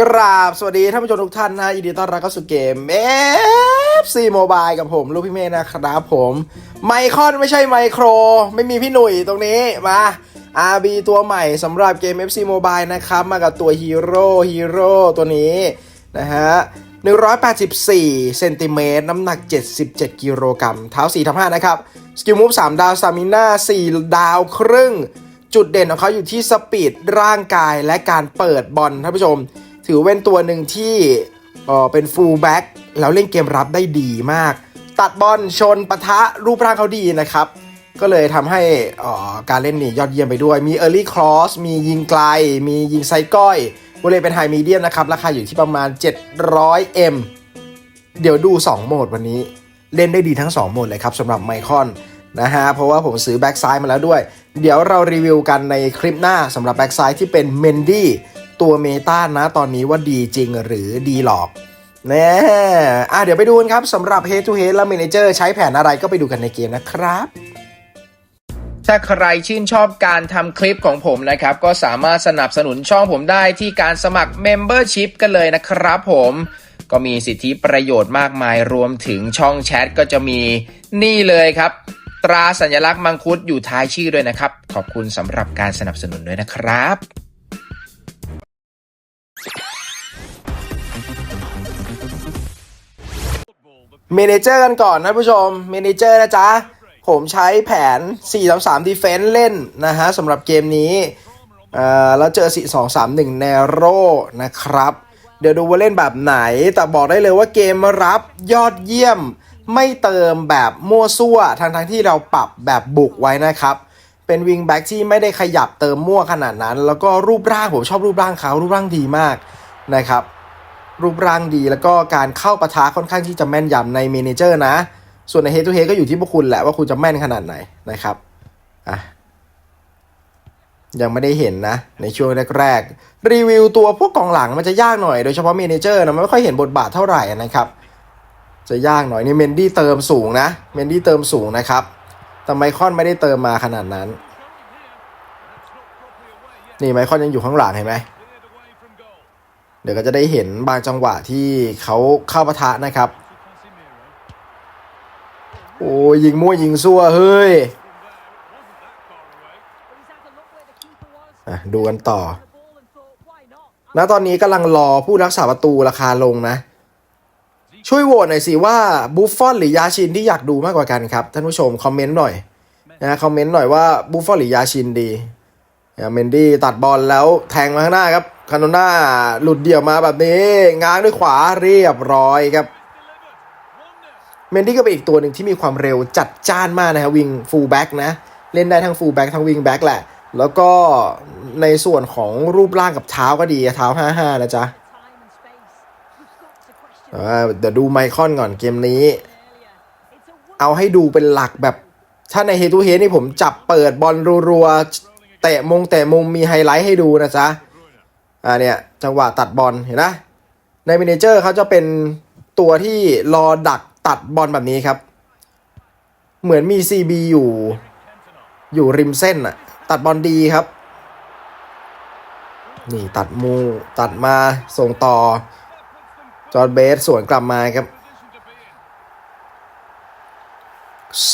กราบสวัสดีท่านผู้ชมทุกท่านนะยินดีต้อนรับเข้าสู่เกม FC Mobile กับผม ลูกพี่เมย์นะครับผมไมคอนไม่ใช่ไมโคร ไม่มีพี่หนุ่ยตรงนี้มา RB ตัวใหม่สำหรับเกม FC Mobile นะครับ มากับตัวฮีโร่ฮีโร่ตัวนี้นะฮะ184เซนติเมตรน้ำหนัก 77 กิโลกรัมเท้า4ทับ5นะครับ สกิลมูฟ3ดาวสามิน่า4 ดาวครึ่ง จุดเด่นของเขาอยู่ที่สปีดร่างกายและการเปิดบอลท่านผู้ชม ถือเป็นตัวหนึ่งที่เออเป็นฟูลแบ็กแล้วเล่นเกมรับได้ดีมาก ตัดบอลชนปะทะรูปร่างเขาดีนะครับ ก็เลยทำให้อ่อการเล่นนี่ยอดเยี่ยมไปด้วย มี Early Cross มียิงไกล มียิงไซก้อยบริเวณเป็นไฮมีเดียมนะครับ ราคาอยู่ที่ประมาณ 700M เดี๋ยวดู 2 โหมดวันนี้ เล่นได้ดีทั้ง 2 โหมดเลยครับสำหรับไมคอนนะฮะ เพราะว่าผมซื้อแบ็กซ้ายมาแล้วด้วย เดี๋ยวเรารีวิวกันในคลิปหน้าสำหรับแบ็กซ้ายที่เป็นเมนดี้ ตัวเมตานะตอนนี้ว่าดีจริงหรือดีหลอกแน่อะเดี๋ยวไปดูกันครับสำหรับ Head to Head และ Manager ใช้แผนอะไรก็ไปดูกันในเกมนะครับถ้าใครชื่นชอบการทำคลิปของผมนะครับ ก็สามารถสนับสนุนช่องผมได้ที่การสมัคร Membership กันเลยนะครับผมก็มีสิทธิประโยชน์มากมายรวมถึงช่องแชทก็จะมีนี่เลยครับ ตราสัญลักษณ์มังคุดอยู่ท้ายชื่อด้วยนะครับ ขอบคุณสำหรับการสนับสนุนด้วยนะครับ เมนเจอร์กันก่อนท่านผู้ชม เมนเจอร์นะจ๊ะ ผมใช้แผน 4 3 3 Defense เล่นนะฮะสำหรับเกมนี้แล้วเจอ 4 2 3 1 Nero นะครับ เดี๋ยวดูว่าเล่นแบบไหน แต่บอกได้เลยว่าเกมรับยอดเยี่ยม ไม่เติมแบบมั่วซั่วทั้งทั้งที่เราปรับแบบบุกไว้นะครับ เป็นวิงแบ็กที่ไม่ได้ขยับเติมมั่วขนาดนั้น แล้วก็รูปร่างผมชอบรูปร่างเขารูปร่างดีมากนะครับ รูปร่างดี แล้วก็การเข้าปะทะค่อนข้างที่จะแม่นยำในเมนเจอร์นะ ส่วนใน Head to Head ก็อยู่ที่พวกคุณแหละว่าคุณจะแม่นขนาดไหนนะครับอะยังไม่ได้เห็นนะ ในช่วงแรกๆ รีวิวตัวพวกกองหลังมันจะยากหน่อยโดยเฉพาะเมนเจอร์นะไม่ค่อยเห็นบทบาทเท่าไหร่นะครับ จะยากหน่อยนี่เมนดี้เติมสูงนะเมนดี้เติมสูงนะครับแต่ไมคอนไม่ได้เติมมาขนาดนั้น นี่ไมคอนยังอยู่ข้างหลังเห็นไหม ดี๋ยวก็จะได้เห็นบางจังหวะที่เขาเข้าปะทะนะครับ โอ้ยิงมั่วยิงซั่วเฮ้ยดูกันต่อ ณ ตอนนี้กำลังรอผู้รักษาประตูราคาลงนะ ช่วยโหวตหน่อยสิว่าบุฟฟอนหรือยาชินที่อยากดูมากกว่ากันครับ ท่านผู้ชม คอมเมนต์หน่อยนะคอมเมนต์หน่อยว่าบุฟฟอนหรือยาชินดีเมนดี้ตัดบอลแล้วแทงมาข้างหน้าครับ คาโนน่าหลุดเดี่ยวมาแบบนี้ ง้างด้วยขวาเรียบร้อยครับ เมนดี้ก็เป็นอีกตัวหนึ่งที่มีความเร็วจัดจ้านมากนะครับวิงฟูลแบ็กนะ เล่นได้ทั้งฟูลแบ็กทั้งวิงแบ็กแหละ แล้วก็ในส่วนของรูปร่างกับเท้าก็ดีเท้า 5-5 นะจ๊ะเดี๋ยวดูไมคอนก่อนเกมนี้ เอาให้ดูเป็นหลักแบบ ถ้าในเฮตูเฮนี่ผมจับเปิดบอลรัวๆเตะมงเตะมุมมีไฮไลท์ให้ดูนะจ๊ะ อ่าเนี่ยจังหวะตัดบอลเห็นนะในมเนเจอร์เขาจะเป็นตัวที่รอดักตัดบอลแบบนี้ครับ เหมือนมี CB อยู่ อยู่ริมเส้นอะตัดบอลดีครับ นี่ตัดมูตัดมาส่งต่อ จอร์ดเบสสวนกลับมาครับ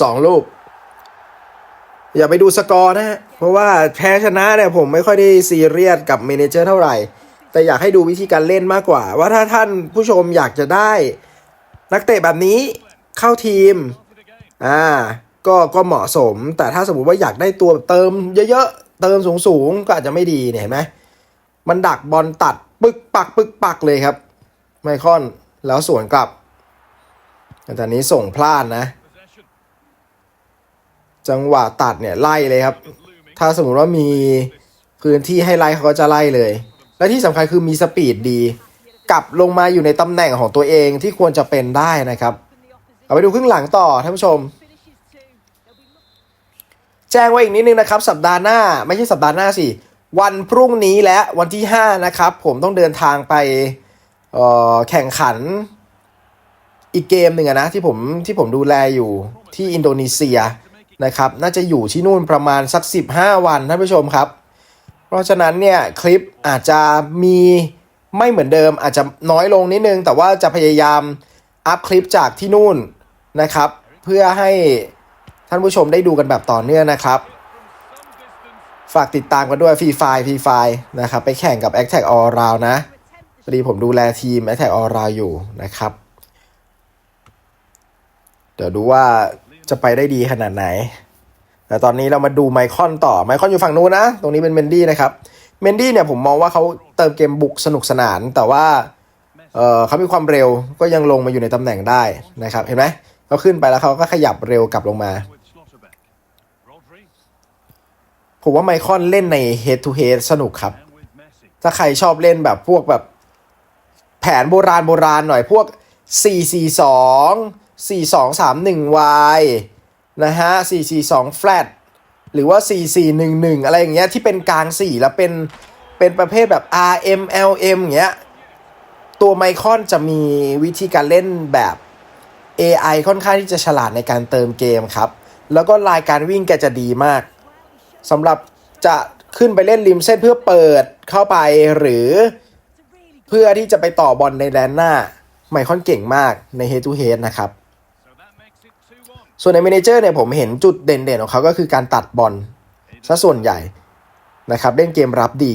สองลูก อย่าไปดูสกอร์นะฮะเพราะว่าแพ้ชนะเนี่ยผมไม่ค่อยได้ซีเรียสกับเมนเจอร์เท่าไหร่ แต่อยากให้ดูวิธีการเล่นมากกว่า ว่าถ้าท่านผู้ชมอยากจะได้ นักเตะแบบนี้เข้าทีมอ่าก็ก็เหมาะสม แต่ถ้าสมมติว่าอยากได้ตัวเติมเยอะๆ เติมสูงๆ ก็อาจจะไม่ดีเนี่ยเห็นไหมมันดักบอลตัดปึกปักปึกปักเลยครับ ไมคอนแล้วสวนกลับแต่นนี้ส่งพลาดนะ จังหวะตัดเนี่ยไล่เลยครับ ถ้าสมมติว่ามีพื้นที่ให้ไล่เขาก็จะไล่เลย และที่สำคัญคือมีสปีดดี กลับลงมาอยู่ในตำแหน่งของตัวเองที่ควรจะเป็นได้นะครับเอาไปดูครึ่งหลังต่อท่านผู้ชม แจ้งไว้อีกนิดนึงนะครับ สัปดาห์หน้าไม่ใช่สัปดาห์หน้าสิวันพรุ่งนี้และวันที่ 5 นะครับ ผมต้องเดินทางไปแข่งขันอีกเกมหนึ่งนะที่ผมที่ผมดูแลอยู่ที่อินโดนีเซีย นะครับ น่าจะอยู่ที่นู่นประมาณสัก 15 วันท่านผู้ชมครับ เพราะฉะนั้นเนี่ยคลิปอาจจะมีไม่เหมือนเดิมอาจจะน้อยลงนิดนึง แต่ว่าจะพยายามอัพคลิปจากที่นู่นนะครับ เพื่อให้ท่านผู้ชมได้ดูกันแบบต่อเนื่องนะครับ ฝากติดตามกันด้วยฟรีไฟฟรีไฟนะครับ ไปแข่งกับ a c t a c All Round นะพอดีผมดูแลทีม a c t a c All Round อยู่นะครับ เดี๋ยวดูว่า จะไปได้ดีขนาดไหน แต่ตอนนี้เรามาดูไมคอนต่อไมคอนอยู่ฝั่งนู้นนะ ตรงนี้เป็นเมนดี้นะครับ เมนดี้เนี่ยผมมองว่าเขาเติมเกมบุกสนุกสนาน แต่ว่าเเขามีความเร็วก็ยังลงมาอยู่ในตำแหน่งได้นะครับ เห็นไหมเขาขึ้นไปแล้วเขาก็ขยับเร็วกลับลงมา ผมว่าไมคอนเล่นใน head to head สนุกครับ ถ้าใครชอบเล่นแบบพวกแบบแผนโบราณโบราณหน่อยพวก 4 4 2 4231y นะฮะ 442 flat หรือว่า 4411 อะไรอย่างเงี้ยที่เป็นกลาง 4 แล้วเป็นเป็นประเภทแบบ RM LM เงี้ย ตัวไมคอนจะมีวิธีการเล่นแบบ AI ค่อนข้างที่จะฉลาดในการเติมเกมครับ แล้วก็ลายการวิ่งแกจะดีมากสำหรับจะขึ้นไปเล่นริมเส้นเพื่อเปิดเข้าไปหรือเพื่อที่จะไปต่อบอลในแดนหน้าไมคอนเก่งมากใน Head to Head นะครับ ส่วนในเมนเจอร์เนี่ยผมเห็นจุดเด่นๆของเขาก็คือการตัดบอลซะส่วนใหญ่นะครับเล่นเกมรับดี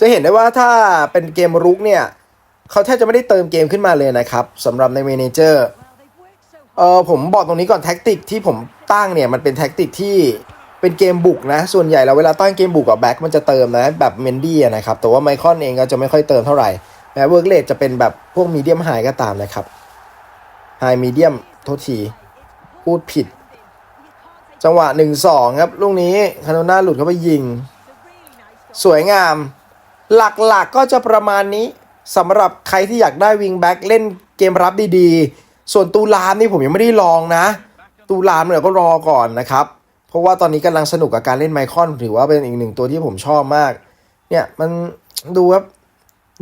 จะเห็นได้ว่าถ้าเป็นเกมรุกเนี่ยเขาแทบจะไม่ได้เติมเกมขึ้นมาเลยนะครับสำหรับในเมนเจอร์เออผมบอกตรงนี้ก่อนแท็กติกที่ผมตั้งเนี่ยมันเป็นแท็กติกที่เป็นเกมบุกนะ ส่วนใหญ่เราเวลาตั้งเกมบุกกับแบ็คมันจะเติมนะแบบเมนดี้นะครับแต่ว่าไมคอนเองก็จะไม่ค่อยเติมเท่าไหร่แม้เวิร์กเลดจะเป็นแบบพวกมีเดียมไฮก็ตามนะครับไฮมีเดียมโทษที พูดผิด จังหวะหนึ่งสองครับ ลูกนี้คาโนน่าหลุดเข้าไปยิง สวยงาม หลักๆก็จะประมาณนี้สำหรับใครที่อยากได้วิงแบ็กเล่นเกมรับดีๆ ส่วนตูลามนี่ผมยังไม่ได้ลองนะ ตูลามเนี่ยก็รอก่อนนะครับ เพราะว่าตอนนี้กำลังสนุกกับการเล่นไมคอนถือว่าเป็นอีกหนึ่งตัวที่ผมชอบมาก เนี่ยมันดูครับ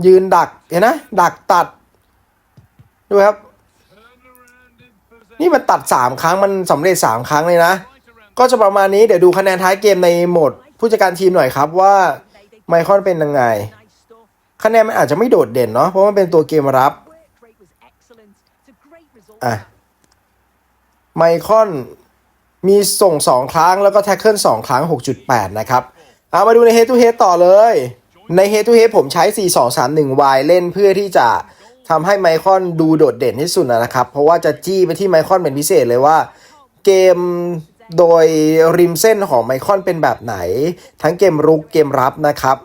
ยืนดักเห็นนะดักตัดดูครับ นี่มันตัด 3 ครั้งมันสำเร็จ 3 ครั้งเลยนะ ก็จะประมาณนี้เดี๋ยวดูคะแนนท้ายเกมในโหมด ผู้จัดการทีมหน่อยครับว่าไมคอนเป็นยังไง คะแนนมันอาจจะไม่โดดเด่นเนาะเพราะมันเป็นตัวเกมรับอะไมคอนมีส่ง 2 ครั้งแล้วก็แท็กเกิล2ครั้ง 6.8 นะครับ เอามาดูใน Head to Head ต่อเลย ใน Head to Head ผมใช้ 4 2 3 1 Y เล่นเพื่อที่จะ ทำให้ไมคอนดูโดดเด่นที่สุดนะครับ เพราะว่าจะจี้ไปที่ไมคอนเป็นพิเศษเลยว่า เกมโดยริมเส้นของไมคอนเป็นแบบไหน ทั้งเกมรุกเกมรับนะครับ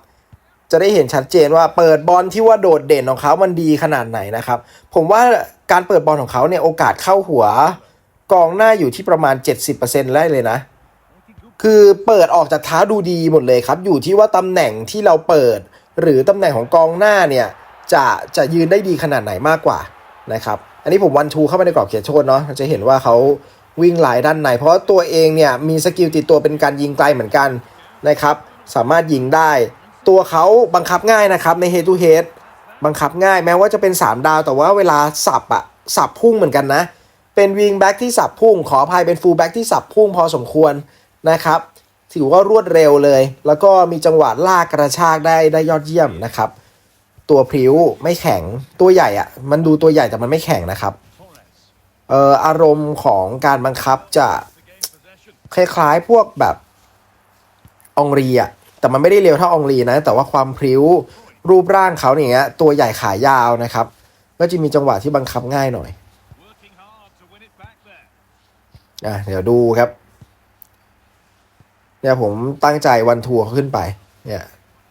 จะได้เห็นชัดเจนว่าเปิดบอลที่ว่าโดดเด่นของเขามันดีขนาดไหนนะครับ ผมว่าการเปิดบอลของเขาเนี่ยโอกาสเข้าหัวกองหน้าอยู่ที่ประมาณ 70%ได้เลยนะ คือเปิดออกจากเท้าดูดีหมดเลยครับ อยู่ที่ว่าตำแหน่งที่เราเปิด หรือตำแหน่งของกองหน้าเนี่ย จะจะยืนได้ดีขนาดไหนมากกว่านะครับ อันนี้ผมวันทูเข้าไปในกรอบเขตโทษเนาะจะเห็นว่าเขาวิ่งหลายด้านใน เพราะตัวเองเนี่ยมีสกิลติดตัวเป็นการยิงไกลเหมือนกันนะครับ สามารถยิงได้ ตัวเขาบังคับง่ายนะครับใน head to head บังคับง่ายแม้ว่าจะเป็น 3 ดาว แต่ว่าเวลาสับอะสับพุ่งเหมือนกันนะ เป็นวิงแบ็กที่สับพุ่ง ขออภัยเป็นฟูลแบ็กที่สับพุ่งพอสมควรนะครับ ถือว่ารวดเร็วเลย แล้วก็มีจังหวะลากกระชากได้ได้ยอดเยี่ยมนะครับ ตัวพริ้วไม่แข็งตัวใหญ่อะมันดูตัวใหญ่แต่มันไม่แข็งนะครับเอ่ออารมณ์ของการบังคับจะคล้ายๆพวกแบบองรีอะแต่มันไม่ได้เร็วเท่าองรีนะ แต่ว่าความพริ้วรูปร่างเขาเนี่ย ตัวใหญ่ขายาวนะครับ ก็จะมีจังหวะที่บังคับง่ายหน่อยอะเดี๋ยวดูครับ เนี่ยผมตั้งใจวันทัวร์ขึ้นไป เนี่ย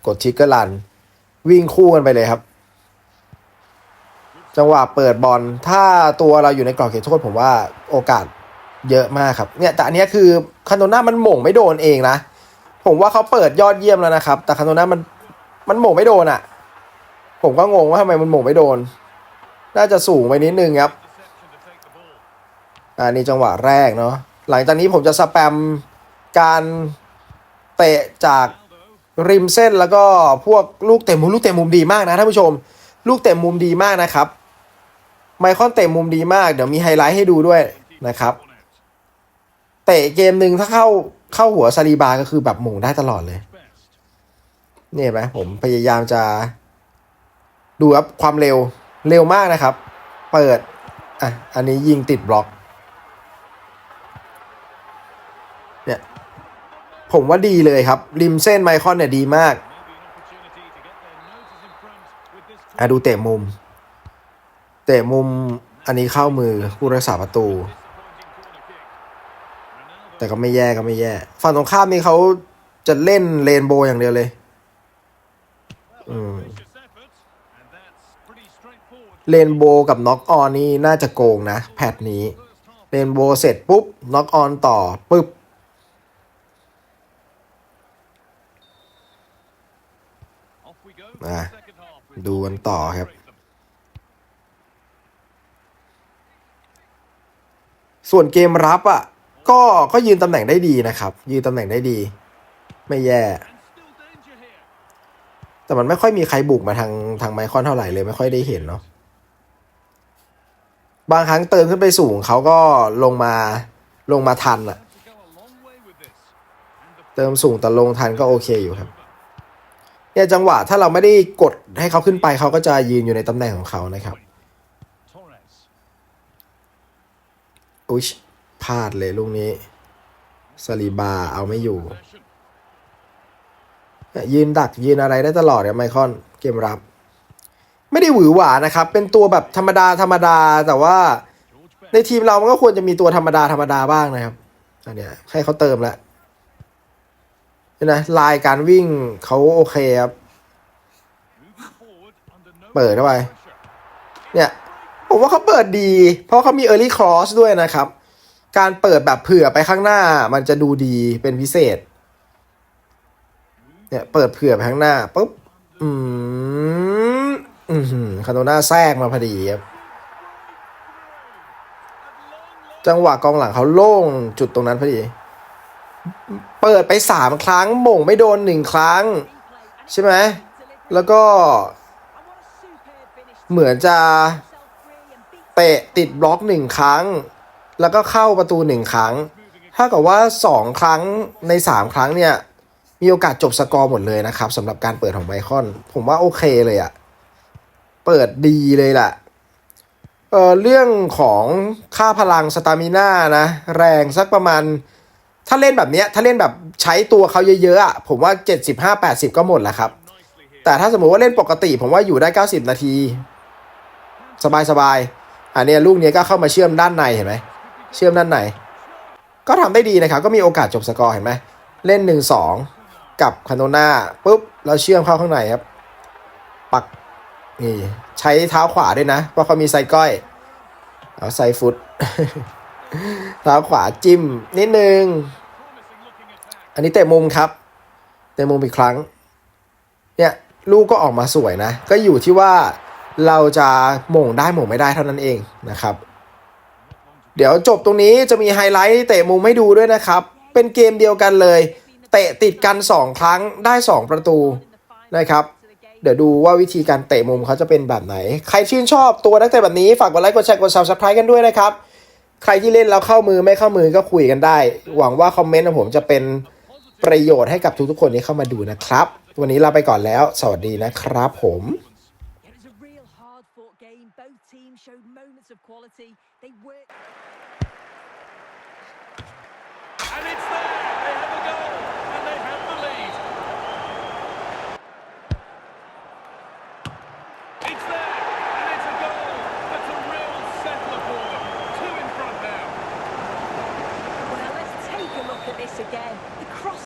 กดชิกเกอร์ลัน วิ่งคู่กันไปเลยครับ จังหวะเปิดบอลถ้าตัวเราอยู่ในกรอบเขตโทษผมว่าโอกาสเยอะมากครับ เนี่ยแต่อันนี้คือคานโตน่ามันหม่งไม่โดนเองนะ ผมว่าเขาเปิดยอดเยี่ยมแล้วนะครับ แต่คานโตน่ามันมันหม่งไม่โดนอะ่ะ ผมก็งงว่าทำไมมันหม่งไม่โดน น่าจะสูงไปนิดนึงครับอ่านี่จังหวะแรกเนาะหลังจากนี้ผมจะสแปมการเตะจาก ริมเส้นแล้วก็พวกลูกเตะมุมลูกเตะมุมดีมากนะท่านผู้ชม ลูกเตะมุมดีมากนะครับ ไมคอนเตะมุมดีมาก เดี๋ยวมีไฮไลท์ให้ดูด้วยนะครับ เตะเกมหนึ่งถ้าเข้าเข้าหัวซาลีบาก็คือแบบหม่งได้ตลอดเลย Best. นี่เห็นไหมผมพยายามจะดูครับความเร็วเร็วมากนะครับ เปิดอะอันนี้ยิงติดบล็อก ผมว่าดีเลยครับ ริมเส้นไมคอนเนี่ยดีมากอะดูเตะมุม เตะมุมอันนี้เข้ามือผู้รักษาประตู แต่ก็ไม่แย่ก็ไม่แย่ฝั่งตรงข้ามนี่เขาจะเล่นเลนโบว์อย่างเดียวเลยอืมเลนโบกับน็อกออนนี่น่าจะโกงนะ แพทนี้เลนโบเสร็จปุ๊บน็อกออนต่อปุ๊บ Off we go for Ah, the second half. with ดูกันต่อครับ ส่วนเกมรับอะ ก็ก็ยืนตำแหน่งได้ดีนะครับ ยืนตำแหน่งได้ดี ไม่แย่ แต่มันไม่ค่อยมีใครบุกมาทางทางไมคอนเท่าไหร่เลยไม่ค่อยได้เห็นเนาะบางครั้งเติมขึ้นไปสูงเขาก็ลงมาลงมาทันอะเติมสูงแต่ลงทันก็โอเคอยู่ครับ เนี่ยจังหวะถ้าเราไม่ได้กดให้เขาขึ้นไปเขาก็จะยืนอยู่ในตำแหน่งของเขานะครับอุ๊ยพลาดเลยลูกนี้สลีบาเอาไม่อยู่ ยืนดักยืนอะไรได้ตลอดเนี่ยไมคอนเกมรับ ไม่ได้หวือหวานะครับ เป็นตัวแบบธรรมดาธรรมดาแต่ว่าในทีมเรามันก็ควรจะมีตัวธรรมดาธรรมดาบ้างนะครับ อันเนี้ยให้เขาเติมแล้ว นไหมลายการวิ่งเขาโอเคครับ เปิดเข้าไป เนี่ยผมว่าเขาเปิดดี เพราะเขามี Early Cross ด้วยนะครับ การเปิดแบบเผื่อไปข้างหน้ามันจะดูดีเป็นพิเศษ เนี่ยเปิดเผื่อไปข้างหน้าปุ๊บ อืม อืมคาโนน่าแทรกมาพอดีครับจังหวะกองหลังเขาโล่งจุดตรงนั้นพอดี เปิดไปสามครั้งหม่งไม่โดนหนึ่งครั้ง ใช่ไหม แล้วก็ เหมือนจะเตะติดบล็อกหนึ่งครั้ง แล้วก็เข้าประตูหนึ่งครั้ง ถ้ากับว่าสองครั้งในสามครั้งเนี่ย มีโอกาสจบสกอร์หมดเลยนะครับสำหรับการเปิดของไมคอน ผมว่าโอเคเลยอะเปิดดีเลยแหละเออเรื่องของค่าพลังสตามิน่านะ แรงสักประมาณ ถ้าเล่นแบบเนี้ยถ้าเล่นแบบใช้ตัวเขาเยอะๆอะผมว่า 75-80 ก็หมดแหละครับ แต่ถ้าสมมติว่าเล่นปกติ ผมว่าอยู่ได้ 90 นาที สบายๆอันนี้ลูกนี้ก็เข้ามาเชื่อมด้านในเห็นไหมเชื่อมด้านในก็ทำได้ดีนะครับ ก็มีโอกาสจบสกอร์เห็นไหมเล่น 1-2 กับคาโนนาปุ๊บแล้วเชื่อมเข้าข้างในครับ ปักนี่ใช้เท้าขวาด้วยนะ เพราะเขามีไซก้อยเอาไซฟุตเท้าขวาจิ้มนิดนึง อันนี้เตะมุมครับ เตะมุมอีกครั้ง เนี่ยลูกก็ออกมาสวยนะ ก็อยู่ที่ว่าเราจะหม่งได้หม่งไม่ได้เท่านั้นเองนะครับ เดี๋ยวจบตรงนี้จะมีไฮไลท์เตะมุมให้ดูด้วยนะครับ เป็นเกมเดียวกันเลย เตะติดกัน 2 ครั้งได้ 2 ประตูนะครับเดี๋ยวดูว่าวิธีการเตะมุมเขาจะเป็นแบบไหน ใครชื่นชอบตัวนักเตะแบบนี้ ฝากกดไลค์ กดแชร์ กด subscribe กันด้วยนะครับ ใครที่เล่นแล้วเข้ามือไม่เข้ามือก็คุยกันได้ หวังว่าคอมเมนต์ของผมจะเป็น ประโยชน์ให้กับทุกๆคนที่เข้ามาดูนะครับ วันนี้ลาไปก่อนแล้ว สวัสดีนะครับผม It was a